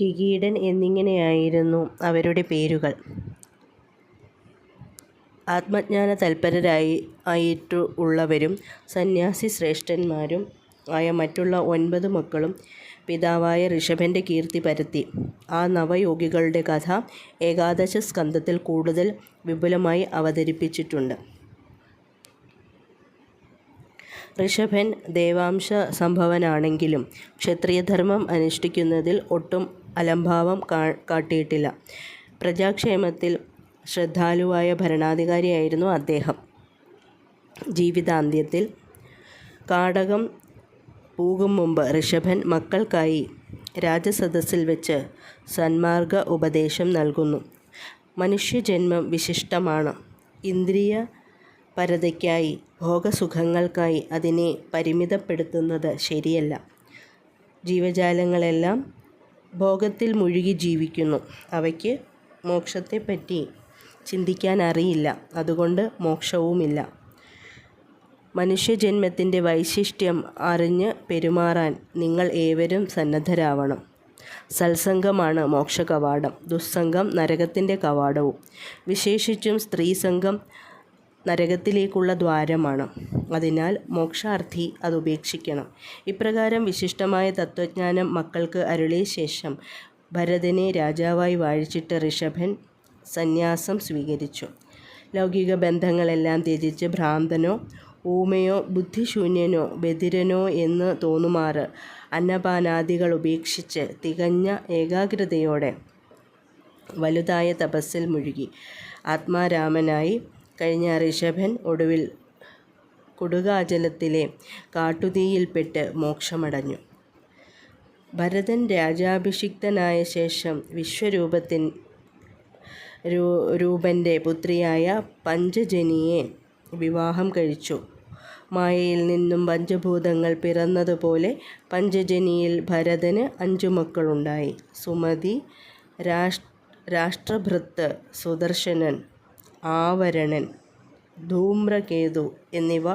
കിരീടൻ എന്നിങ്ങനെയായിരുന്നു അവരുടെ പേരുകൾ. ആത്മജ്ഞാന തൽപരരായി ആയിട്ട് ഉള്ളവരും സന്യാസി ശ്രേഷ്ഠന്മാരും ആയ മറ്റുള്ള ഒൻപത് മക്കളും പിതാവായ ഋഷഭന്റെ കീർത്തി പരത്തി. ആ നവയോഗികളുടെ കഥ ഏകാദശ സ്കന്ധത്തിൽ കൂടുതൽ വിപുലമായി അവതരിപ്പിച്ചിട്ടുണ്ട്. ഋഷഭൻ ദേവാംശ സംഭവനാണെങ്കിലും ക്ഷത്രിയധർമ്മം അനുഷ്ഠിക്കുന്നതിൽ ഒട്ടും അലംഭാവം കാട്ടിയിട്ടില്ല. പ്രജാക്ഷേമത്തിൽ ശ്രദ്ധാലുവായ ഭരണാധികാരിയായിരുന്നു അദ്ദേഹം. ജീവിതാന്ത്യത്തിൽ കാടകം പൂകും മുമ്പ് ഋഷഭൻ മക്കൾക്കായി രാജസദസ്സിൽ വെച്ച് സന്മാർഗ ഉപദേശം നൽകുന്നു. മനുഷ്യജന്മം വിശിഷ്ടമാണ്. ഇന്ദ്രിയപരതയ്ക്കായി ഭോഗസുഖങ്ങൾക്കായി അതിനെ പരിമിതപ്പെടുത്തുന്നത് ശരിയല്ല. ജീവജാലങ്ങളെല്ലാം ഭോഗത്തിൽ മുഴുകി ജീവിക്കുന്നു. അവയ്ക്ക് മോക്ഷത്തെപ്പറ്റി ചിന്തിക്കാൻ അറിയില്ല അതുകൊണ്ട് മോക്ഷവുമില്ല. മനുഷ്യജന്മത്തിന്റെ വൈശിഷ്ട്യം അറിഞ്ഞ് പെരുമാറാൻ നിങ്ങൾ ഏവരും സന്നദ്ധരാവണം. സത്സംഗമാണ് മോക്ഷകവാടം. ദുസ്സംഗം നരകത്തിന്റെ കവാടവും. വിശേഷിച്ചും സ്ത്രീസംഗം നരകത്തിലേക്കുള്ള ദ്വാരമാണ്. അതിനാൽ മോക്ഷാർത്ഥി അത് ഉപേക്ഷിക്കണം ഇപ്രകാരം വിശിഷ്ടമായ തത്വജ്ഞാനം മക്കൾക്ക് അരുളിയ ശേഷം ഭരതനെ രാജാവായി വാഴിച്ചിട്ട് ഋഷഭൻ സന്യാസം സ്വീകരിച്ചു. ലൗകിക ബന്ധങ്ങളെല്ലാം ത്യജിച്ച് ഭ്രാന്തനോ ഊമയോ ബുദ്ധിശൂന്യനോ ബധിരനോ എന്ന് തോന്നുമാറ് അന്നപാനാദികൾ ഉപേക്ഷിച്ച് തികഞ്ഞ ഏകാഗ്രതയോടെ വലുതായ തപസ്സിൽ മുഴുകി ആത്മാരാമനായി കഴിഞ്ഞ ഋഷഭൻ ഒടുവിൽ കുടുകാചലത്തിലെ കാട്ടുതീയിൽപ്പെട്ട് മോക്ഷമടഞ്ഞു. ഭരതൻ രാജാഭിഷിക്തനായ ശേഷം വിശ്വരൂപത്തിൻ രൂപന്റെ പുത്രിയായ പഞ്ചജനിയെ വിവാഹം കഴിച്ചു. മായയിൽ നിന്നും പഞ്ചഭൂതങ്ങൾ പിറന്നതുപോലെ പഞ്ചജനിയിൽ ഭരതന് അഞ്ചു മക്കളുണ്ടായി. സുമതി, രാഷ്ട്രഭൃത്ത്, സുദർശനൻ, ആവരണൻ, ധൂമ്രകേതു എന്നിവ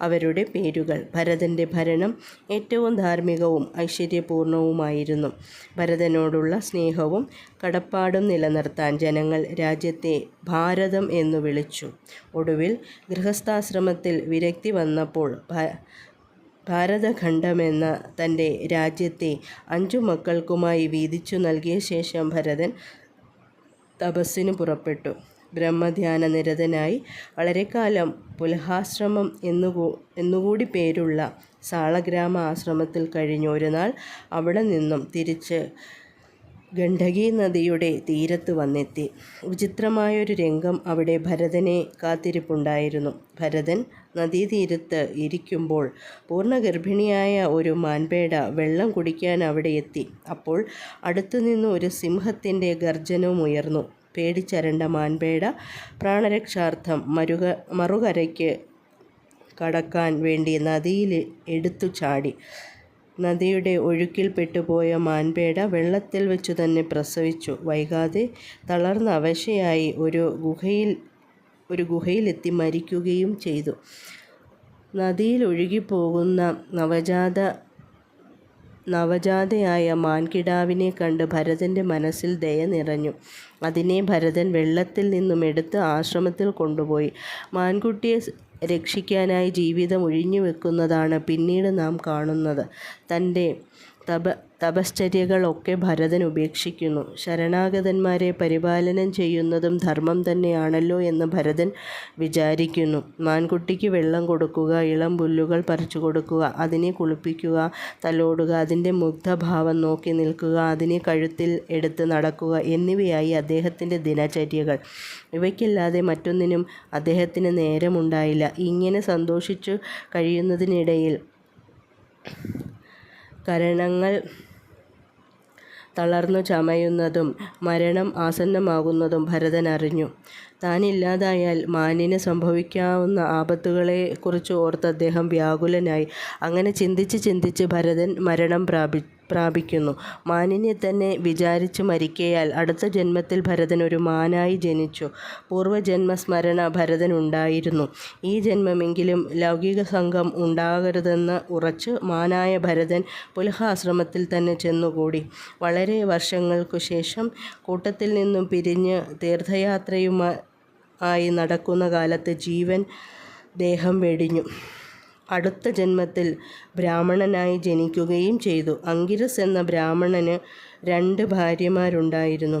അവരുടെ പേരുകൾ. ഭരതന്റെ ഭരണം ഏറ്റവും ധാർമ്മികവും ഐശ്വര്യപൂർണവുമായിരുന്നു ഭരതനോടുള്ള സ്നേഹവും കടപ്പാടും നിലനിർത്താൻ ജനങ്ങൾ രാജ്യത്തെ ഭാരതം എന്നു വിളിച്ചു. ഒടുവിൽ ഗൃഹസ്ഥാശ്രമത്തിൽ വിരക്തി വന്നപ്പോൾ ഭാരതഖണ്ഡമെന്ന തന്റെ രാജ്യത്തെ അഞ്ചു മക്കൾക്കുമായി വീതിച്ചു നൽകിയ ശേഷം ഭരതൻ തപസ്സിന് പുറപ്പെട്ടു. ബ്രഹ്മധ്യാനനിരതനായി വളരെക്കാലം പുലഹാശ്രമം എന്നുകൂടി പേരുള്ള സാളഗ്രാമ ആശ്രമത്തിൽ കഴിഞ്ഞു. അവിടെ നിന്നും തിരിച്ച് ഗണ്ഡകി നദിയുടെ തീരത്ത് വന്നെത്തി. വിചിത്രമായൊരു രംഗം അവിടെ ഭരതനെ കാത്തിരിപ്പുണ്ടായിരുന്നു. ഭരതൻ നദീതീരത്ത് ഇരിക്കുമ്പോൾ പൂർണഗർഭിണിയായ ഒരു മാൻപേട വെള്ളം കുടിക്കാൻ അവിടെ എത്തി. അപ്പോൾ അടുത്തുനിന്ന് ഒരു സിംഹത്തിന്റെ ഗർജനവും ഗർജനമുയർന്നു. പേടിച്ചരണ്ട മാൻപേട പ്രാണരക്ഷാർത്ഥം മരുക മറുകരയ്ക്ക് കടക്കാൻ വേണ്ടി നദിയിൽ എടുത്തു ചാടി. നദിയുടെ ഒഴുക്കിൽ പെട്ടുപോയ മാൻപേട വെള്ളത്തിൽ വെച്ചു തന്നെ പ്രസവിച്ചു. വൈകാതെ തളർന്ന അവശയായി ഒരു ഗുഹയിൽ ഒരു ഗുഹയിലെത്തി മരിക്കുകയും ചെയ്തു. നദിയിൽ ഒഴുകിപ്പോകുന്ന നവജാത നവജാതയായ മാൻകിടാവിനെ കണ്ട് ഭരതന്റെ മനസ്സിൽ ദയ നിറഞ്ഞു. അതിനെ ഭരതൻ വെള്ളത്തിൽ നിന്നും എടുത്ത് ആശ്രമത്തിൽ കൊണ്ടുപോയി. മാൻകുട്ടിയെ രക്ഷിക്കാനായി ജീവിതം ഒഴിഞ്ഞു വെക്കുന്നതാണ് പിന്നീട് നാം കാണുന്നത്. തന്റെ തപശ്ചര്യകളൊക്കെ ഭരതൻ ഉപേക്ഷിക്കുന്നു. ശരണാഗതന്മാരെ പരിപാലനം ചെയ്യുന്നതും ധർമ്മം തന്നെയാണല്ലോ എന്ന് ഭരതൻ വിചാരിക്കുന്നു. മാൻകുട്ടിക്ക് വെള്ളം കൊടുക്കുക, ഇളം പുല്ലുകൾ പറിച്ചു കൊടുക്കുക അതിനെ കുളിപ്പിക്കുക, തലോടുക, അതിന്റെ മുഗ്ധഭാവം നോക്കി നിൽക്കുക, അതിനെ കഴുത്തിൽ എടുത്ത് നടക്കുക എന്നിവയായി അദ്ദേഹത്തിന്റെ ദിനചര്യകൾ. ഇവയ്ക്കല്ലാതെ മറ്റൊന്നിനും അദ്ദേഹത്തിന് നേരമുണ്ടായില്ല. ഇങ്ങനെ സന്തോഷിച്ചു കഴിയുന്നതിനിടയിൽ കരണങ്ങൾ തളർന്നു ചമയുന്നതും മരണം ആസന്നമാകുന്നതും ഭരതൻ അറിഞ്ഞു. താനില്ലാതായാൽ മാനിന് സംഭവിക്കാവുന്ന ആപത്തുകളെക്കുറിച്ച് ഓർത്ത് അദ്ദേഹം വ്യാകുലനായി. അങ്ങനെ ചിന്തിച്ച് ചിന്തിച്ച് ഭരതൻ മരണം പ്രാപിക്കുന്നു. മാനിനെ തന്നെ വിചാരിച്ച് മരിക്കയാൽ അടുത്ത ജന്മത്തിൽ ഭരതൻ ഒരു മാനായി ജനിച്ചു. പൂർവജന്മസ്മരണ ഭരതനുണ്ടായിരുന്നു. ഈ ജന്മമെങ്കിലും ലൗകിക സംഘം ഉണ്ടാകരുതെന്ന് ഉറച്ച് മാനായ ഭരതൻ പുലഹാശ്രമത്തിൽ തന്നെ ചെന്നുകൂടി. വളരെ വർഷങ്ങൾക്കു ശേഷം കൂട്ടത്തിൽ നിന്നും പിരിഞ്ഞ് തീർത്ഥയാത്രയുമായി നടക്കുന്ന കാലത്ത് ജീവൻ ദേഹം വെടിഞ്ഞു. അടുത്ത ജന്മത്തിൽ ബ്രാഹ്മണനായി ജനിക്കുകയും ചെയ്തു. അങ്കിരസ് എന്ന ബ്രാഹ്മണന് രണ്ട് ഭാര്യമാരുണ്ടായിരുന്നു.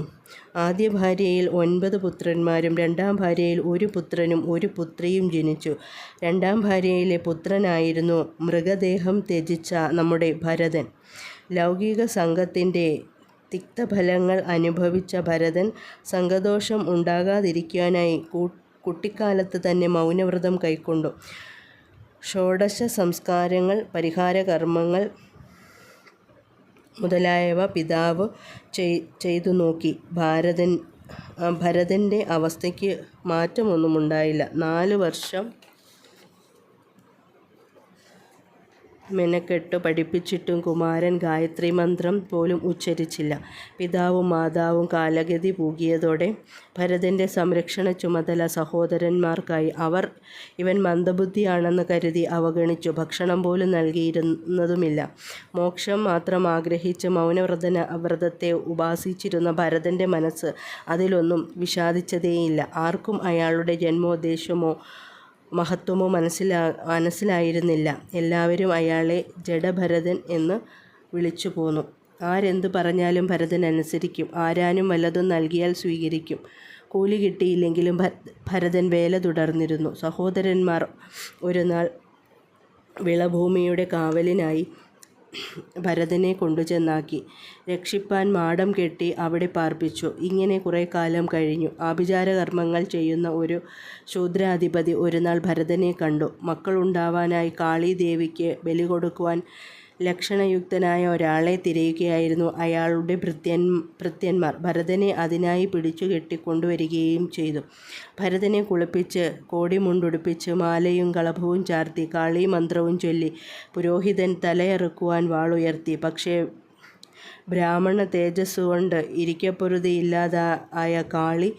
ആദ്യ ഭാര്യയിൽ ഒൻപത് പുത്രന്മാരും രണ്ടാം ഭാര്യയിൽ ഒരു പുത്രനും ഒരു പുത്രിയും ജനിച്ചു. രണ്ടാം ഭാര്യയിലെ പുത്രനായിരുന്നു മൃഗദേഹം ത്യജിച്ച നമ്മുടെ ഭരതൻ. ലൗകിക സംഘത്തിന്റെ തിക്തഫലങ്ങൾ അനുഭവിച്ച ഭരതൻ സംഘദോഷം ഉണ്ടാകാതിരിക്കാനായി കുട്ടിക്കാലത്ത് തന്നെ മൗനവ്രതം കൈക്കൊണ്ടു. ഷോഡശസംസ്കാരങ്ങൾ, പരിഹാരകർമ്മങ്ങൾ മുതലായവ പിതാവ് ചെയ്തു നോക്കി ഭാരതൻ ഭരതന്റെ അവസ്ഥയ്ക്ക് മാറ്റമൊന്നുമുണ്ടായില്ല. നാല് വർഷം മെനക്കെട്ടു പഠിപ്പിച്ചിട്ടും കുമാരൻ ഗായത്രി മന്ത്രം പോലും ഉച്ചരിച്ചില്ല. പിതാവും മാതാവും കാലഗതി പൂകിയതോടെ ഭരതന്റെ സംരക്ഷണ ചുമതല സഹോദരന്മാർക്കായി. അവർ ഇവൻ മന്ദബുദ്ധിയാണെന്ന് കരുതി അവഗണിച്ചു. ഭക്ഷണം പോലും നൽകിയിരുന്നതുമില്ല. മോക്ഷം മാത്രം ആഗ്രഹിച്ച് മൗനവ്രതന വ്രതത്തെ ഉപാസിച്ചിരുന്ന ഭരതന്റെ മനസ്സ് അതിലൊന്നും വിഷാദിച്ചതേയില്ല. ആർക്കും അയാളുടെ ജന്മോദ്ദേശ്യമോ മനസ്സിലാ മനസ്സിലായിരുന്നില്ല. എല്ലാവരും അയാളെ ജഡഭരതൻ എന്ന് വിളിച്ചു പോന്നു ആരെന്തു പറഞ്ഞാലും ഭരതൻ അനുസരിക്കും. ആരാനും വല്ലതും നൽകിയാൽ സ്വീകരിക്കും. കൂലി കിട്ടിയില്ലെങ്കിലും ഭരതൻ വേല തുടർന്നിരുന്നു. സഹോദരന്മാർ ഒരു നാൾ വിളഭൂമിയുടെ കാവലിനായി ഭരതനെ കൊണ്ടുചെന്നാക്കി. രക്ഷിപ്പാൻ മാടം കെട്ടി അവിടെ പാർപ്പിച്ചു. ഇങ്ങനെ കുറേ കാലം കഴിഞ്ഞു. ആഭിചാരകർമ്മങ്ങൾ ചെയ്യുന്ന ഒരു ശൂദ്രാധിപതി ഒരുനാൾ ഭരതനെ കണ്ടു. മക്കളുണ്ടാവാനായി കാളീദേവിക്ക് ബലികൊടുക്കുവാൻ ലക്ഷണയുക്തനായ ഒരാളെ തിരയുകയായിരുന്നു അയാളുടെ ഭൃത്യൻ ഭൃത്യന്മാർ. ഭരതനെ അതിനായി പിടിച്ചു കെട്ടിക്കൊണ്ടുവരികയും ചെയ്തു. ഭരതനെ കുളിപ്പിച്ച് കോടിമുണ്ടുടുപ്പിച്ച് മാലയും കളഭവും ചാർത്തി കാളീമന്ത്രവും ചൊല്ലി പുരോഹിതൻ തലയിറക്കുവാൻ വാളുയർത്തി. പക്ഷേ ബ്രാഹ്മണതേജസ്സുകൊണ്ട് ആയ കാളി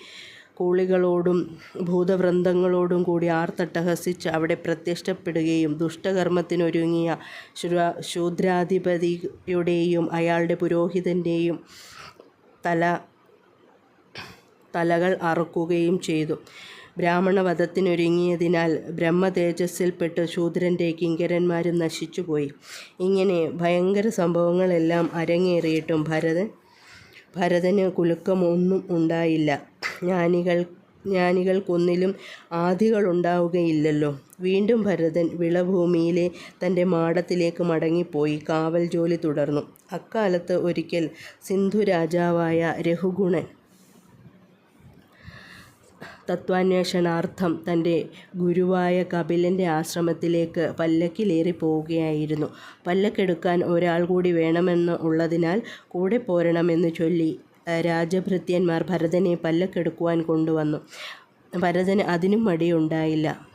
കൂളികളോടും ഭൂതവൃന്ദങ്ങളോടും കൂടി ആർത്തട്ടഹസിച്ച് അവിടെ പ്രത്യക്ഷപ്പെടുകയും ദുഷ്ടകർമ്മത്തിനൊരുങ്ങിയ ശൂദ്രാധിപതിയുടെയും അയാളുടെ പുരോഹിതന്റെയും തല തലകൾ അറുക്കുകയും ചെയ്തു. ബ്രാഹ്മണവധത്തിനൊരുങ്ങിയതിനാൽ ബ്രഹ്മതേജസ്സിൽപ്പെട്ട് ശൂദ്രന്റെ കിങ്കരന്മാരും നശിച്ചുപോയി. ഇങ്ങനെ ഭയങ്കര സംഭവങ്ങളെല്ലാം അരങ്ങേറിയിട്ടും ഭരതന് കുലുക്കം ഒന്നും ഉണ്ടായില്ല. ജ്ഞാനികൾക്കൊന്നിലും ആധികളുണ്ടാവുകയില്ലല്ലോ. വീണ്ടും ഭരതൻ വിളഭൂമിയിലെ തന്റെ മാടത്തിലേക്ക് മടങ്ങിപ്പോയി കാവൽ ജോലി തുടർന്നു. അക്കാലത്ത് ഒരിക്കൽ സിന്ധു രാജാവായ രഘുഗുണൻ തത്വാന്വേഷണാർത്ഥം തന്റെ ഗുരുവായ കപിലന്റെ ആശ്രമത്തിലേക്ക് പല്ലക്കിലേറി പോവുകയായിരുന്നു. പല്ലക്കെടുക്കാൻ ഒരാൾ കൂടി വേണമെന്ന് ഉള്ളതിനാൽ കൂടെ പോരണമെന്ന് ചൊല്ലി രാജഭൃത്യന്മാർ ഭരതനെ പല്ലക്കെടുക്കുവാൻ കൊണ്ടുവന്നു. ഭരതന് അതിനും മടിയുണ്ടായില്ല.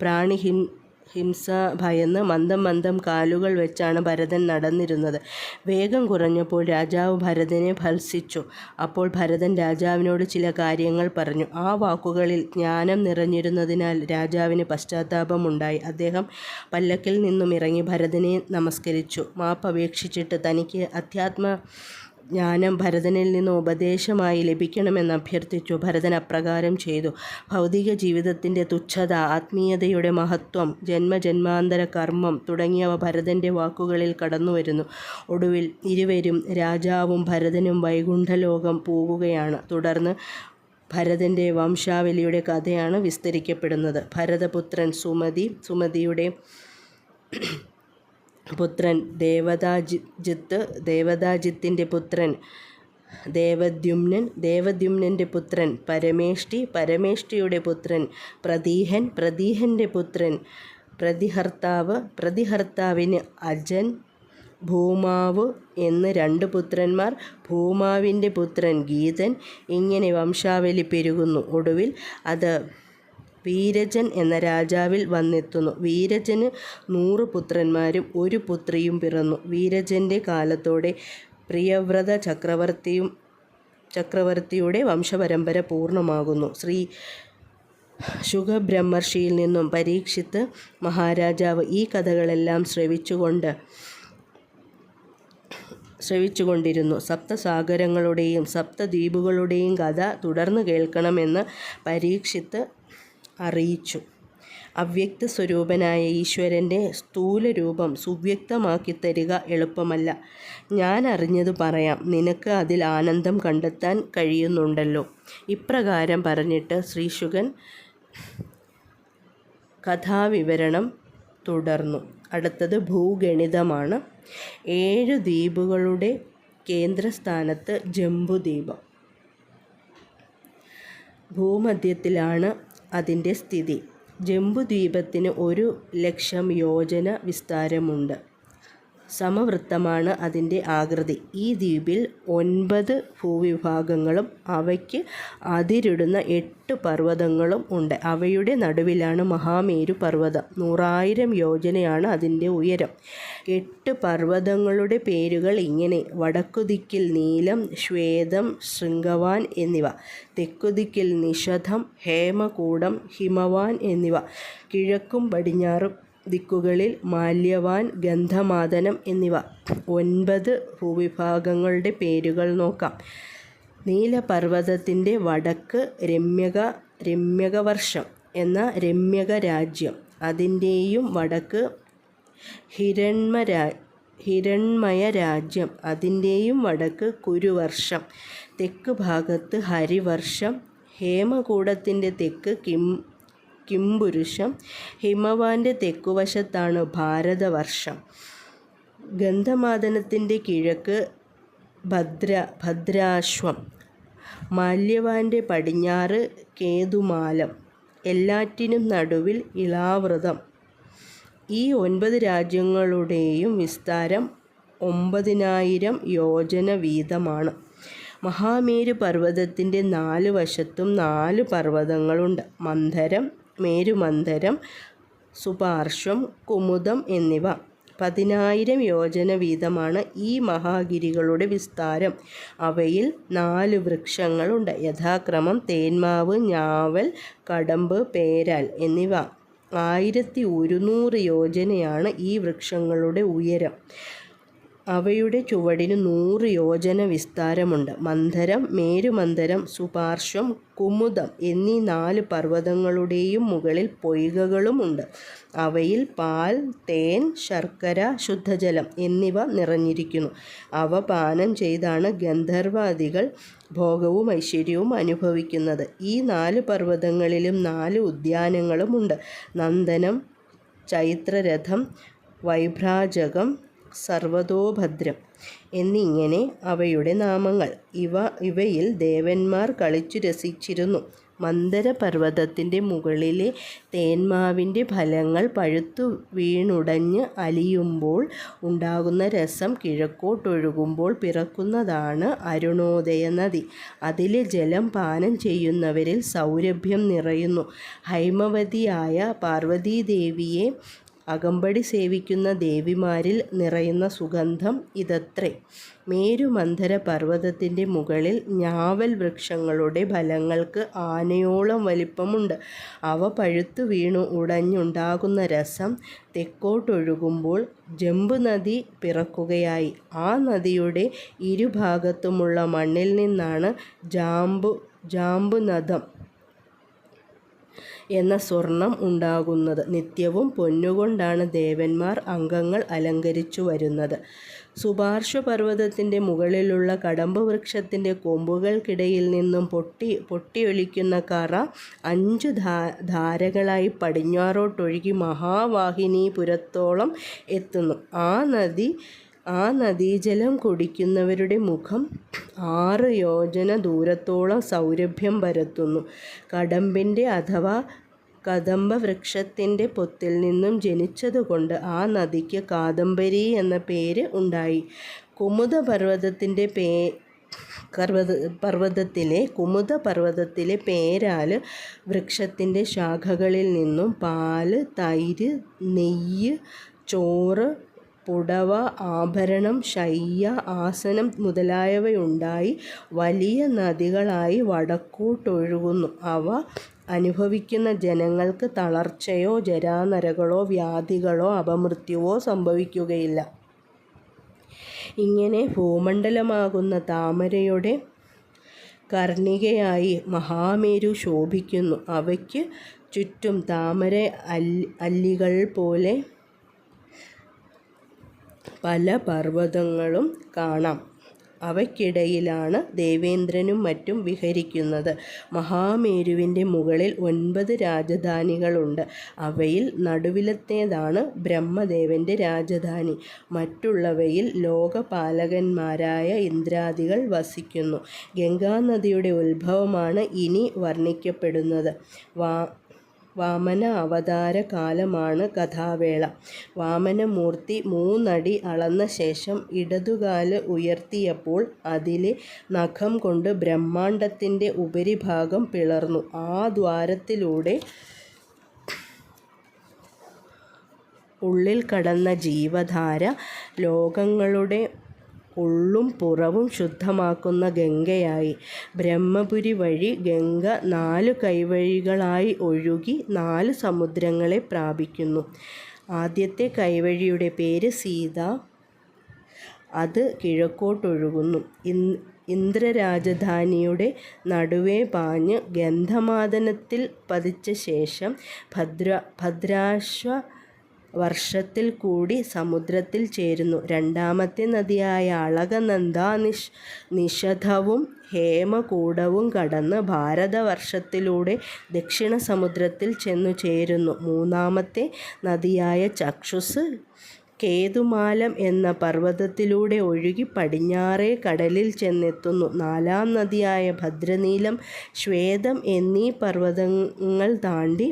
പ്രാണി ഹിം ഹിംസ ഭയന്ന് മന്ദം മന്ദം കാലുകൾ വെച്ചാണ് ഭരതൻ നടന്നിരുന്നത്. വേഗം കുറഞ്ഞപ്പോൾ രാജാവ് ഭരതനെ ഭത്സിച്ചു അപ്പോൾ ഭരതൻ രാജാവിനോട് ചില കാര്യങ്ങൾ പറഞ്ഞു. ആ വാക്കുകളിൽ ജ്ഞാനം നിറഞ്ഞിരുന്നതിനാൽ രാജാവിന് പശ്ചാത്താപമുണ്ടായി. അദ്ദേഹം പല്ലക്കിൽ നിന്നും ഇറങ്ങി ഭരതനെ നമസ്കരിച്ചു. മാപ്പ് അപേക്ഷിച്ചിട്ട് തനിക്ക് അധ്യാത്മജ്ഞാനം ഭരതനിൽ നിന്ന് ഉപദേശമായി ലഭിക്കണമെന്ന് അഭ്യർത്ഥിച്ചു ഭരതൻ അപ്രകാരം ചെയ്തു. ഭൗതിക ജീവിതത്തിന്റെ തുച്ഛത, ആത്മീയതയുടെ മഹത്വം ജന്മജന്മാന്തര കർമ്മം തുടങ്ങിയവ ഭരതന്റെ വാക്കുകളിൽ കടന്നുവരുന്നു. ഒടുവിൽ ഇരുവരും രാജാവും ഭരതനും വൈകുണ്ഠലോകം പോവുകയാണ് തുടർന്ന് ഭരതന്റെ വംശാവലിയുടെ കഥയാണ് വിസ്തരിക്കപ്പെടുന്നത്. ഭരതപുത്രൻ സുമതി, സുമതിയുടെ പുത്രൻ ദേവദാജിത്ത്, ദേവതാജിത്തിന്റെ പുത്രൻ ദേവദ്യുമ്നൻ, ദേവദ്യുമ്നന്റെ പുത്രൻ പരമേഷ്ടി, പരമേഷ്ടിയുടെ പുത്രൻ പ്രതീഹൻ, പ്രതീഹന്റെ പുത്രൻ പ്രതിഹർത്താവ്, പ്രതിഹർത്താവിന് അജൻ, ഭൂമാവ് എന്ന് രണ്ട് പുത്രന്മാർ. ഭൂമാവിന്റെ പുത്രൻ ഗീതൻ. ഇങ്ങനെ വംശാവലി പെരുകുന്നു. ഒടുവിൽ അത് വീരജൻ എന്ന രാജാവിൽ വന്നെത്തുന്നു. വീരജന് നൂറ് പുത്രന്മാരും ഒരു പുത്രിയും പിറന്നു. വീരജന്റെ കാലത്തോടെ പ്രിയവ്രത ചക്രവർത്തിയും ചക്രവർത്തിയുടെ വംശപരമ്പര പൂർണമാകുന്നു. ശ്രീ ശുഖബ്രഹ്മർഷിയിൽ നിന്നും പരീക്ഷിത്ത് മഹാരാജാവ് ഈ കഥകളെല്ലാം ശ്രവിച്ചുകൊണ്ട് ശ്രവിച്ചുകൊണ്ടിരുന്നു. സപ്തസാഗരങ്ങളുടെയും സപ്തദ്വീപുകളുടെയും കഥ തുടർന്ന് കേൾക്കണമെന്ന് പരീക്ഷിത്ത് അറിയിച്ചു. അവ്യക്ത സ്വരൂപനായ ഈശ്വരന്റെ സ്ഥൂലരൂപം സുവ്യക്തമാക്കിത്തരിക എളുപ്പമല്ല. ഞാൻ അറിഞ്ഞത് പറയാം. നിനക്ക് അതിൽ ആനന്ദം കണ്ടെത്താൻ കഴിയുന്നുണ്ടല്ലോ. ഇപ്രകാരം പറഞ്ഞിട്ട് ശ്രീശുഗൻ കഥാവിവരണം തുടർന്നു. അടുത്തത് ഭൂഗണിതമാണ്. ഏഴ് ദ്വീപുകളുടെ കേന്ദ്രസ്ഥാനത്ത് ജംബുദ്വീപം. ഭൂമധ്യത്തിലാണ് അതിന്റെ സ്ഥിതി. ജംബുദ്വീപത്തിന് ഒരു ലക്ഷം യോജന വിസ്താരമുണ്ട്. സമവൃത്തമാണ് അതിന്റെ ആകൃതി. ഈ ദ്വീപിൽ ഒൻപത് ഭൂവിഭാഗങ്ങളും അവയ്ക്ക് അതിരിടുന്ന എട്ട് പർവതങ്ങളും ഉണ്ട്. അവയുടെ നടുവിലാണ് മഹാമേരു പർവതം നൂറായിരം യോജനയാണ് അതിന്റെ ഉയരം. എട്ട് പർവതങ്ങളുടെ പേരുകൾ ഇങ്ങനെ. വടക്കുദിക്കിൽ നീലം, ശ്വേതം, ശൃംഗവാൻ എന്നിവ. തെക്കുദിക്കിൽ നിഷധം ഹേമകൂടം, ഹിമവാൻ എന്നിവ. കിഴക്കും പടിഞ്ഞാറും ദിക്കുകളിൽ മാല്യവാൻ, ഗന്ധമാദനം എന്നിവ. ഒൻപത് ഭൂവിഭാഗങ്ങളുടെ പേരുകൾ നോക്കാം. നീലപർവതത്തിന്റെ വടക്ക് രമ്യക രമ്യകവർഷം എന്ന രമ്യക രാജ്യം അതിന്റെയും വടക്ക് ഹിരൺമരാ ഹിരൺമയ രാജ്യം അതിന്റെയും വടക്ക് കുരുവർഷം. തെക്ക് ഭാഗത്ത് ഹരിവർഷം. ഹേമകൂടത്തിന്റെ തെക്ക് കിംപുരുഷം. ഹിമവാന്റെ തെക്കുവശത്താണ് ഭാരതവർഷം. ഗന്ധമാദനത്തിന്റെ കിഴക്ക് ഭദ്ര ഭദ്രാശ്വം. മാല്യവാന്റെ പടിഞ്ഞാറ് കേതുമാലം. എല്ലാറ്റിനും നടുവിൽ ഇളാവൃതം. ഈ ഒൻപത് രാജ്യങ്ങളുടെയും വിസ്താരം ഒമ്പതിനായിരം യോജന വീതമാണ്. മഹാമേരു പർവതത്തിന്റെ നാല് വശത്തും നാല് പർവതങ്ങളുണ്ട് മന്ധരം, മേരുമന്ധരം, സുപാർശ്വം, കുമുദം എന്നിവ. പതിനായിരം യോജന വീതമാണ് ഈ മഹാഗിരികളുടെ വിസ്താരം. അവയിൽ നാല് വൃക്ഷങ്ങളുണ്ട്. യഥാക്രമം തേന്മാവ്, ഞാവൽ, കടമ്പ്, പേരാൽ എന്നിവ. ആയിരത്തി ഒരുന്നൂറ് യോജനയാണ് ഈ വൃക്ഷങ്ങളുടെ ഉയരം. അവയുടെ ചുവടിന് നൂറ് യോജന വിസ്താരമുണ്ട്. മന്ധരം, മേരുമന്ധരം, സുപാർശ്വം, കുമുദം എന്നീ നാല് പർവതങ്ങളുടെയും മുകളിൽ പൊയ്കകളുമുണ്ട് അവയിൽ പാൽ, തേൻ, ശർക്കര, ശുദ്ധജലം എന്നിവ നിറഞ്ഞിരിക്കുന്നു. അവ പാനം ചെയ്താണ് ഗന്ധർവാദികൾ ഭോഗവും ഐശ്വര്യവും അനുഭവിക്കുന്നത്. ഈ നാല് പർവതങ്ങളിലും നാല് ഉദ്യാനങ്ങളുമുണ്ട് നന്ദനം, ചൈത്രരഥം, വൈഭ്രാജകം, സർവതോഭദ്രം എന്നിങ്ങനെ അവയുടെ നാമങ്ങൾ. ഇവ ഇവയിൽ ദേവന്മാർ കളിച്ചു രസിച്ചിരുന്നു. മന്ദരപർവതത്തിന്റെ മുകളിലെ തേന്മാവിന്റെ ഫലങ്ങൾ പഴുത്തു വീണുടഞ്ഞ് അലിയുമ്പോൾ ഉണ്ടാകുന്ന രസം കിഴക്കോട്ടൊഴുകുമ്പോൾ പിറക്കുന്നതാണ് അരുണോദയ നദി അതിലെ ജലം പാനം ചെയ്യുന്നവരിൽ സൗരഭ്യം നിറയുന്നു. ഹൈമവതിയായ പാർവതീദേവിയെ അകമ്പടി സേവിക്കുന്ന ദേവിമാരിൽ നിറയുന്ന സുഗന്ധം ഇതത്രേ. മേരുമന്ധര പർവതത്തിന്റെ മുകളിൽ ഞാവൽ വൃക്ഷങ്ങളുടെ ഫലങ്ങൾക്ക് ആനയോളം വലിപ്പമുണ്ട്. അവ പഴുത്തു വീണു ഉടഞ്ഞുണ്ടാകുന്ന രസം തെക്കോട്ടൊഴുകുമ്പോൾ നദി പിറക്കുകയായി. ആ നദിയുടെ ഇരുഭാഗത്തുമുള്ള മണ്ണിൽ നിന്നാണ് ജാംബുനദം എന്ന സ്വർണം ഉണ്ടാകുന്നത്. നിത്യവും പൊന്നുകൊണ്ടാണ് ദേവന്മാർ അംഗങ്ങൾ അലങ്കരിച്ചു വരുന്നത്. സുപാർശ്വപർവതത്തിന്റെ മുകളിലുള്ള കടമ്പ് വൃക്ഷത്തിന്റെ കൊമ്പുകൾക്കിടയിൽ നിന്നും പൊട്ടി പൊട്ടിയൊലിക്കുന്ന കറ അഞ്ച് ധാ ധാരകളായി പടിഞ്ഞാറോട്ടൊഴുകി മഹാവാഹിനീപുരത്തോളം എത്തുന്നു. ആ നദീജലം കുടിക്കുന്നവരുടെ മുഖം ആറ് യോജന ദൂരത്തോളം സൗരഭ്യം പരത്തുന്നു. കടമ്പിന്റെ അഥവാ കദംബ വൃക്ഷത്തിന്റെ പൊത്തിൽ നിന്നും ജനിച്ചതുകൊണ്ട് ആ നദിക്ക് കാദംബരി എന്ന പേര് ഉണ്ടായി. കുമുദ പർവതത്തിന്റെ പർവത പർവതത്തിലെ കുമുദ പർവതത്തിലെ പേരാൽ വൃക്ഷത്തിന്റെ ശാഖകളിൽ നിന്നും പാൽ തൈര് നെയ്യ് ചോറ് പുടവ ആഭരണം ശയ്യ ആസനം മുതലായവയുണ്ടായി വലിയ നദികളായി വടക്കോട്ടൊഴുകുന്നു. അവ അനുഭവിക്കുന്ന ജനങ്ങൾക്ക് തളർച്ചയോ ജരാനരകളോ വ്യാധികളോ അപമൃത്യുവോ സംഭവിക്കുകയില്ല. ഇങ്ങനെ ഭൂമണ്ഡലമാകുന്ന താമരയുടെ കർണികയായി മഹാമേരു ശോഭിക്കുന്നു. അവയ്ക്ക് ചുറ്റും താമര അല്ലി അല്ലികൾ പോലെ പല പർവതങ്ങളും കാണാം. അവയ്ക്കിടയിലാണ് ദേവേന്ദ്രനും മറ്റും വിഹരിക്കുന്നത്. മഹാമേരുവിന്റെ മുകളിൽ ഒൻപത് രാജധാനികളുണ്ട്. അവയിൽ നടുവിലത്തേതാണ് ബ്രഹ്മദേവന്റെ രാജധാനി. മറ്റുള്ളവയിൽ ലോകപാലകന്മാരായ ഇന്ദ്രാദികൾ വസിക്കുന്നു. ഗംഗാനദിയുടെ ഉത്ഭവമാണ് ഇനി വർണിക്കപ്പെടുന്നത്. വാ വാമന അവതാര കാലമാണ് കഥാവേള. വാമനമൂർത്തി മൂന്നടി അളന്ന ശേഷം ഇടതുകാൽ ഉയർത്തിയപ്പോൾ അതിലെ നഖം കൊണ്ട് ബ്രഹ്മാണ്ടത്തിന്റെ ഉപരിഭാഗം പിളർന്നു. ആ ദ്വാരത്തിലൂടെ ഉള്ളിൽ കടന്ന ജീവധാര ലോകങ്ങളുടെ ഉള്ളും പുറവും ശുദ്ധമാക്കുന്ന ഗംഗയായി. ബ്രഹ്മപുരി വഴി ഗംഗ നാല് കൈവഴികളായി ഒഴുകി നാല് സമുദ്രങ്ങളെ പ്രാപിക്കുന്നു. ആദ്യത്തെ കൈവഴിയുടെ പേര് സീത. അത് കിഴക്കോട്ടൊഴുകുന്നു. ഇന്ദ്രരാജധാനിയുടെ നടുവേ പാഞ്ഞ് ഗന്ധമാദനത്തിൽ പതിച്ച ശേഷം ഭദ്ര ഭദ്രാശ്വ വർഷത്തിൽ കൂടി സമുദ്രത്തിൽ ചേരുന്നു. രണ്ടാമത്തെ നദിയായ അളകനന്ദ നിഷ് നിഷധവും ഹേമകൂടവും കടന്ന് ഭാരതവർഷത്തിലൂടെ ദക്ഷിണ സമുദ്രത്തിൽ ചെന്നു ചേരുന്നു. മൂന്നാമത്തെ നദിയായ ചക്ഷുസ് കേതുമാലം എന്ന പർവതത്തിലൂടെ ഒഴുകി പടിഞ്ഞാറേ കടലിൽ ചെന്നെത്തുന്നു. നാലാം നദിയായ ഭദ്രനീലം ശ്വേതം എന്നീ പർവതങ്ങൾ താണ്ടി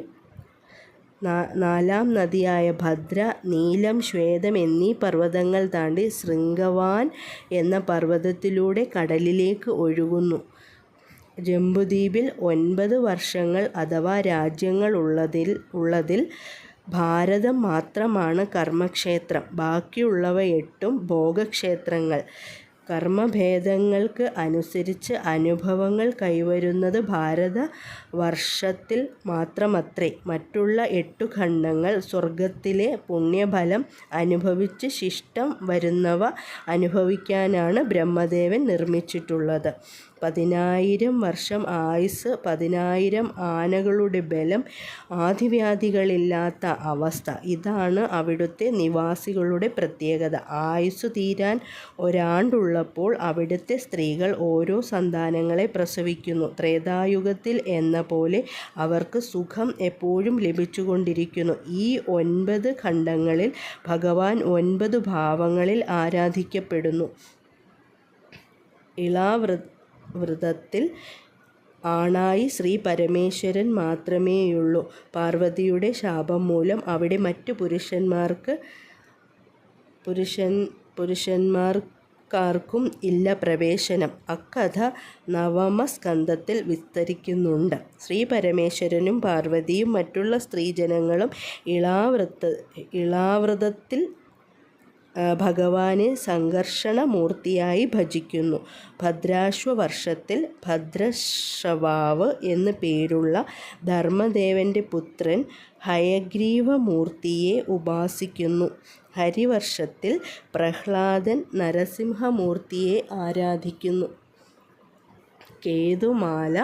നാലാം നദിയായ ഭദ്ര നീലം ശ്വേതം എന്നീ പർവതങ്ങൾ താണ്ടി ശൃംഗവാൻ എന്ന പർവതത്തിലൂടെ കടലിലേക്ക് ഒഴുകുന്നു. ജംബുദ്വീപിൽ ഒൻപത് വർഷങ്ങൾ അഥവാ രാജ്യങ്ങൾ ഉള്ളതിൽ ഉള്ളതിൽ ഭാരതം മാത്രമാണ് കർമ്മക്ഷേത്രം. ബാക്കിയുള്ളവ എട്ടും ഭോഗക്ഷേത്രങ്ങൾ. കർമ്മഭേദങ്ങൾക്ക് അനുസരിച്ച് അനുഭവങ്ങൾ കൈവരുന്നത് ഭാരത വർഷത്തിൽ മാത്രമത്രേ. മറ്റുള്ള എട്ടു ഖണ്ഡങ്ങൾ സ്വർഗത്തിലെ പുണ്യഫലം അനുഭവിച്ച് ശിഷ്ടം വരുന്നവ അനുഭവിക്കാനാണ് ബ്രഹ്മദേവൻ നിർമ്മിച്ചിട്ടുള്ളത്. പതിനായിരം വർഷം ആയുസ് പതിനായിരം ആനകളുടെ ബലം ആദിവ്യാധികളില്ലാത്ത അവസ്ഥ. ഇതാണ് അവിടുത്തെ നിവാസികളുടെ പ്രത്യേകത. ആയുസ് തീരാൻ ഒരാണ്ടുള്ളപ്പോൾ അവിടുത്തെ സ്ത്രീകൾ ഓരോ സന്താനങ്ങളെ പ്രസവിക്കുന്നു. ത്രേതായുഗത്തിൽ എന്ന പോലെ അവർക്ക് സുഖം എപ്പോഴും ലഭിച്ചുകൊണ്ടിരിക്കുന്നു. ഈ ഒൻപത് ഖണ്ഡങ്ങളിൽ ഭഗവാൻ ഒൻപത് ഭാവങ്ങളിൽ ആരാധിക്കപ്പെടുന്നു. ഇളാവൃ വ്രതത്തിൽ ആണായി ശ്രീ പരമേശ്വരൻ മാത്രമേയുള്ളൂ. പാർവതിയുടെ ശാപം മൂലം അവിടെ മറ്റു പുരുഷന്മാർക്ക് പുരുഷൻ പുരുഷന്മാർക്കാർക്കും ഇല്ല പ്രവേശനം. അക്കഥ നവമസ്കന്ധത്തിൽ വിസ്തരിക്കുന്നുണ്ട്. ശ്രീ പരമേശ്വരനും പാർവതിയും മറ്റുള്ള സ്ത്രീജനങ്ങളും ഇളാവൃത്ത ഇളാവൃതത്തിൽ ഭഗവാനെ സംഘർഷണമൂർത്തിയായി ഭജിക്കുന്നു. ഭദ്രാശ്വ വർഷത്തിൽ ഭദ്രശ്രവാവ് എന്നു പേരുള്ള ധർമ്മദേവന്റെ പുത്രൻ ഹയഗ്രീവമൂർത്തിയെ ഉപാസിക്കുന്നു. ഹരിവർഷത്തിൽ പ്രഹ്ലാദൻ നരസിംഹമൂർത്തിയെ ആരാധിക്കുന്നു. കേതുമാല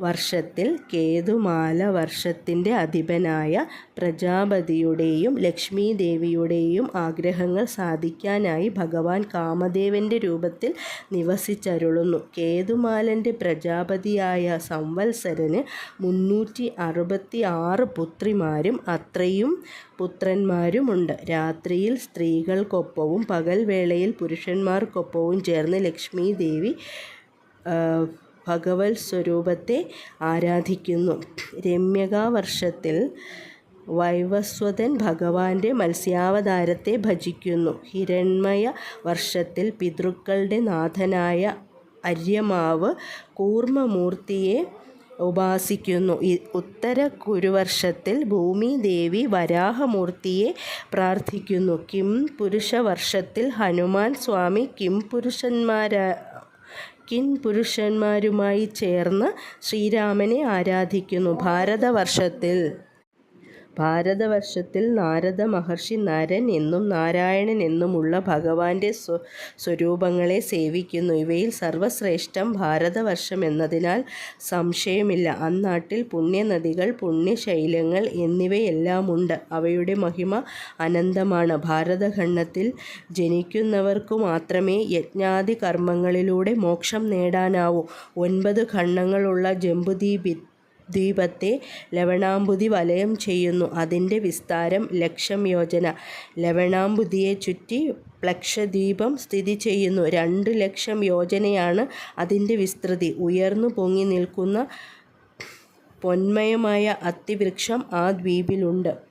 വർഷത്തിൽ കേതുമാല വർഷത്തിന്റെ അധിപനായ പ്രജാപതിയുടെയും ലക്ഷ്മീദേവിയുടെയും ആഗ്രഹങ്ങൾ സാധിക്കാനായി ഭഗവാൻ കാമദേവന്റെ രൂപത്തിൽ നിവസിച്ചരുളുന്നു. കേതുമാലന്റെ പ്രജാപതിയായ സംവത്സരന് മുന്നൂറ്റി അറുപത്തി ആറ് പുത്രിമാരും അത്രയും പുത്രന്മാരുമുണ്ട്. രാത്രിയിൽ സ്ത്രീകൾക്കൊപ്പവും പകൽവേളയിൽ പുരുഷന്മാർക്കൊപ്പവും ചേർന്ന് ലക്ഷ്മി ദേവി ഭഗവത് സ്വരൂപത്തെ ആരാധിക്കുന്നു. രമ്യകാവർഷത്തിൽ വൈവസ്വതൻ ഭഗവാന്റെ മത്സ്യാവതാരത്തെ ഭജിക്കുന്നു. ഹിരൺമയ വർഷത്തിൽ പിതൃക്കളുടെ നാഥനായ അര്യമാവ് കൂർമ്മമൂർത്തിയെ ഉപാസിക്കുന്നു. ഉത്തര കുരുവർഷത്തിൽ ഭൂമിദേവി വരാഹമൂർത്തിയെ പ്രാർത്ഥിക്കുന്നു. കിം പുരുഷവർഷത്തിൽ ഹനുമാൻ സ്വാമി കിം പുരുഷന്മാരാ കിൻ പുരുഷന്മാരുമായി ചേർന്ന് ശ്രീരാമനെ ആരാധിക്കുന്നു ഭാരതവർഷത്തിൽ. ഭാരതവർഷത്തിൽ നാരദ മഹർഷി നരൻ എന്നും നാരായണൻ എന്നുമുള്ള ഭഗവാന്റെ സ്വ സ്വരൂപങ്ങളെ സേവിക്കുന്നു. ഇവയിൽ സർവശ്രേഷ്ഠം ഭാരതവർഷം എന്നതിനാൽ സംശയമില്ല. അന്നാട്ടിൽ പുണ്യനദികൾ പുണ്യശൈലങ്ങൾ എന്നിവയെല്ലാമുണ്ട്. അവയുടെ മഹിമ അനന്തമാണ്. ഭാരതഖണ്ഡത്തിൽ ജനിക്കുന്നവർക്കു മാത്രമേ യജ്ഞാദി കർമ്മങ്ങളിലൂടെ മോക്ഷം നേടാനാവൂ. ഒൻപത് ഖണ്ഡങ്ങളുള്ള ജംബുദ്വീപി ദ്വീപത്തെ ലവണാംബുദി വലയം ചെയ്യുന്നു. അതിന്റെ വിസ്താരം ലക്ഷം യോജന ലവണാംബുദിയെ ചുറ്റി പ്ലക്ഷദ്വീപം സ്ഥിതി ചെയ്യുന്നു. രണ്ട് ലക്ഷം യോജനയാണ് അതിന്റെ വിസ്തൃതി. ഉയർന്നു പൊങ്ങി നിൽക്കുന്ന പൊന്മയമായ അത്തിവൃക്ഷം ആ ദ്വീപിലുണ്ട്.